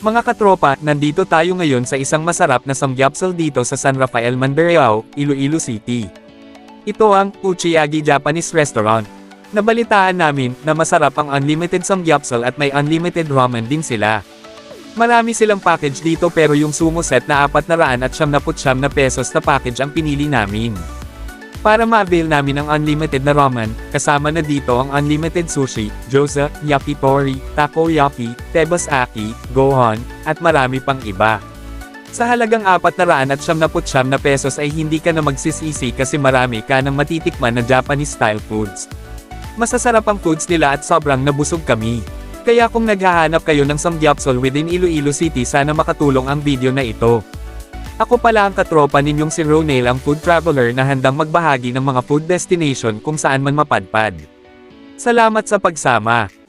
Mga katropa, nandito tayo ngayon sa isang masarap na samgyapsal dito sa San Rafael Mandareao, Iloilo City. Ito ang Uchiyagi Japanese Restaurant. Nabalitaan namin na masarap ang unlimited samgyapsal at may unlimited ramen din sila. Marami silang package dito pero yung sumo set na 400 at 79 na pesos na package ang pinili namin. Para ma-avail namin ang unlimited na ramen, kasama na dito ang unlimited sushi, gyoza, yakitori, takoyaki, tebasaki, gohan, at marami pang iba. Sa halagang 400 at 79 na pesos ay hindi ka na magsisisi kasi marami ka ng matitikman na Japanese style foods. Masasarap ang foods nila at sobrang nabusog kami. Kaya kung naghahanap kayo ng samgyapsal within Iloilo City sana makatulong ang video na ito. Ako pala ang katropa ninyong si Ronel ang food traveler na handang magbahagi ng mga food destination kung saan man mapadpad. Salamat sa pagsama.